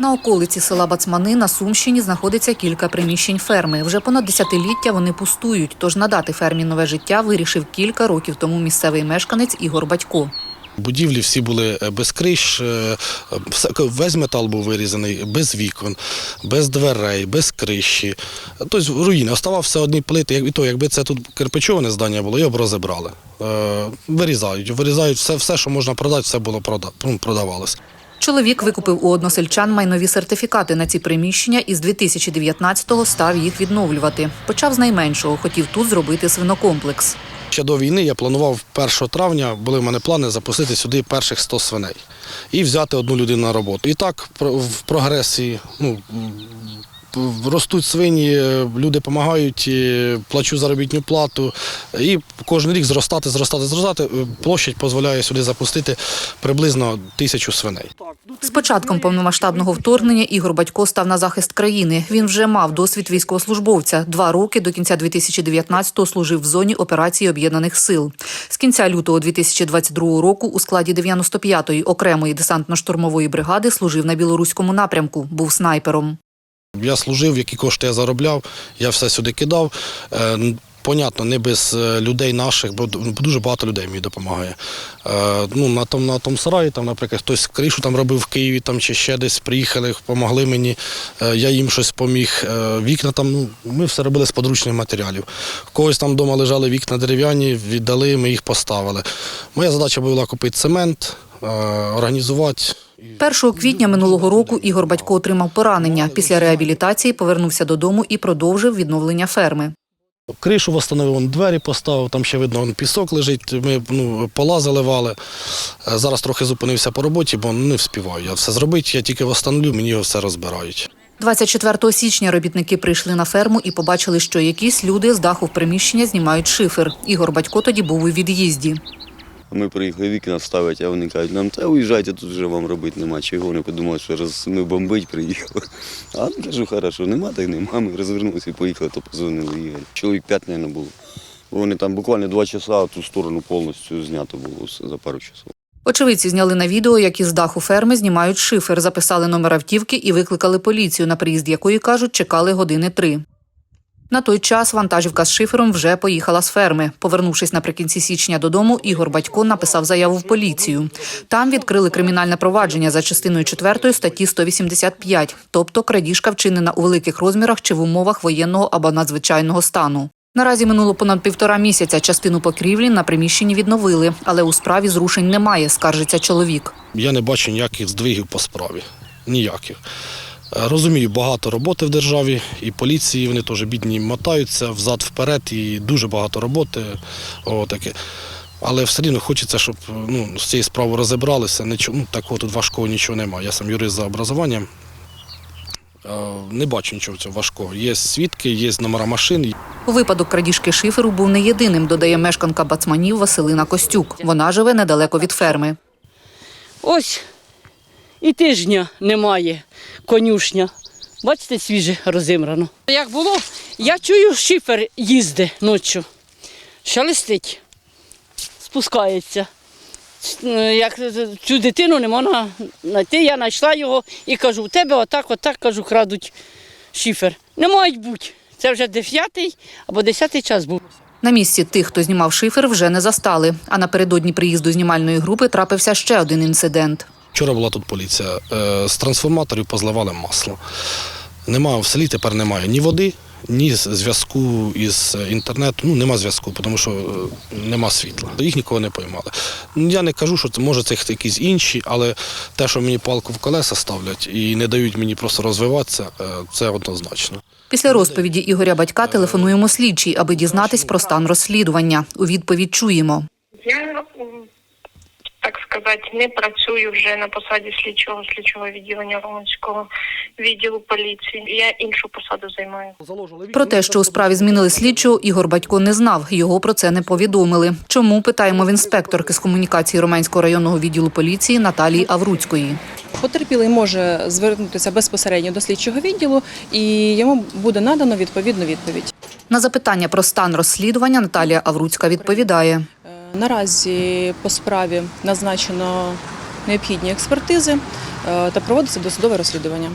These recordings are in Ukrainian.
На околиці села Бацмани на Сумщині знаходиться кілька приміщень ферми. Вже понад десятиліття вони пустують, тож надати фермі нове життя вирішив кілька років тому місцевий мешканець Ігор Батько. Будівлі всі були е, без криш, е, весь метал був вирізаний, без вікон, без дверей, без криші. Тобто руїни. Оставався одні плити. І то, якби це тут кирпичоване здання було, його б розібрали. Е, Вирізають, вирізають все, все, що можна продати, все було ну, продавалось. Чоловік викупив у односельчан майнові сертифікати на ці приміщення і з 2019-го став їх відновлювати. Почав з найменшого, хотів тут зробити свинокомплекс. Ще до війни я планував 1 травня, були в мене плани запустити сюди перших 100 свиней і взяти одну людину на роботу. І так в прогресії ну, ростуть свині, е, люди допомагають, плачу заробітну плату. І кожен рік зростати, зростати, зростати. Е, Площадь дозволяє сюди запустити приблизно тисячу свиней. З початком повномасштабного вторгнення Ігор Батько став на захист країни. Він вже мав досвід військовослужбовця. Два роки до кінця 2019-го служив в зоні операції об'єднаних сил. З кінця лютого 2022 року у складі 95-ї окремої десантно-штурмової бригади служив на білоруському напрямку. Був снайпером. Я служив, які кошти я заробляв, я все сюди кидав. Понятно, не без е, людей наших, бо дуже багато людей мені допомагає. Е, Ну, на тому на тому сараї, там, наприклад, хтось кришу там робив в Києві там, чи ще десь приїхали, допомогли мені. Е, Я їм щось поміг. Вікна там, ну, ми все робили з подручних матеріалів. Когось там вдома лежали вікна дерев'яні, віддали, ми їх поставили. Моя задача була купити цемент, організувати. 1 квітня минулого року Ігор Батько отримав поранення. Після реабілітації повернувся додому і продовжив відновлення ферми. Кришу встановив, он двері поставив, там ще видно, он пісок лежить, ми ну, пола заливали. Е, Зараз трохи зупинився по роботі, бо не вспіваю я все зробити, я тільки встановлю, мені його все розбирають. 24 січня робітники прийшли на ферму і побачили, що якісь люди з даху в приміщення знімають шифер. Ігор Батько тоді був у від'їзді. Ми приїхали вікна ставити, а вони кажуть, нам та уїжджайте, тут вже вам робити нема чого. Вони подумали, що роз... ми бомбить приїхали. А ну, кажу, хорошо, нема, так нема. Ми розвернулися і поїхали, то позвонили Ігор. Чоловік п'ять, мабуть, було. Вони там буквально два часа а ту сторону повністю знято було за пару часов. Очевидці зняли на відео, як із даху ферми знімають шифер, записали номер автівки і викликали поліцію, на приїзд якої, кажуть, чекали години три. На той час вантажівка з шифером вже поїхала з ферми. Повернувшись наприкінці січня додому, Ігор Батько написав заяву в поліцію. Там відкрили кримінальне провадження за частиною 4 статті 185, тобто крадіжка вчинена у великих розмірах чи в умовах воєнного або надзвичайного стану. Наразі минуло понад півтора місяця. Частину покрівлі на приміщенні відновили, але у справі зрушень немає, скаржиться чоловік. Я не бачу ніяких здвигів по справі. Ніяких. Розумію, багато роботи в державі, і поліції вони теж бідні мотаються взад-вперед, і дуже багато роботи. О, таке. Але все рівно хочеться, щоб ну, з цією справою розібралися. Нічого, ну, такого тут важкого нічого немає. Я сам юрист за образованням. Е, Не бачу нічого цього важкого. Є свідки, є номера машин. Випадок крадіжки шиферу був не єдиним, додає мешканка Бацманів Василина Костюк. Вона живе недалеко від ферми. Ось і тижня немає конюшня. Бачите, свіже розімрано. Як було, я чую, шифер їзде ночі. Шелестить, спускається. Як цю дитину не можна знайти, я знайшла його і кажу, у тебе отак, отак, кажу, крадуть шифер. Не мають бути. Це вже дев'ятий або десятий час був. На місці тих, хто знімав шифер, вже не застали. А напередодні приїзду знімальної групи трапився ще один інцидент. Вчора була тут поліція. Е, З трансформаторів позливали масло. Немає в селі тепер немає ні води, ні зв'язку із інтернету. Ну, нема зв'язку, тому що е, нема світла. Їх нікого не поймали. Я не кажу, що це може це якісь інші, але те, що мені палку в колеса ставлять і не дають мені просто розвиватися, е, це однозначно. Після розповіді Ігоря батька телефонуємо слідчій, аби дізнатись про стан розслідування. У відповідь чуємо. Так сказати, не працюю вже на посаді слідчого слідчого відділення Романського відділу поліції. Я іншу посаду займаю. Про те, що у справі змінили слідчого, Ігор Батько не знав. Його про це не повідомили. Чому питаємо в інспекторки з комунікації Романського районного відділу поліції Наталії Авруцької. Потерпілий може звернутися безпосередньо до слідчого відділу, і йому буде надано відповідну відповідь. На запитання про стан розслідування Наталія Авруцька відповідає. Наразі по справі назначено необхідні експертизи. е, та проводиться досудове розслідування.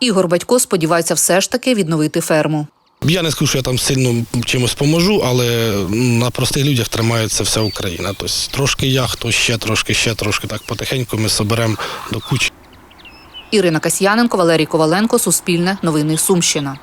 Ігор Батько сподівається все ж таки відновити ферму. Я не скажу, що я там сильно чимось поможу, але на простих людях тримається вся Україна. Тобто трошки я, хто ще, трошки ще, трошки так потихеньку ми соберемо до кучі. Ірина Касьяненко, Валерій Коваленко, Суспільне, Новини Сумщина.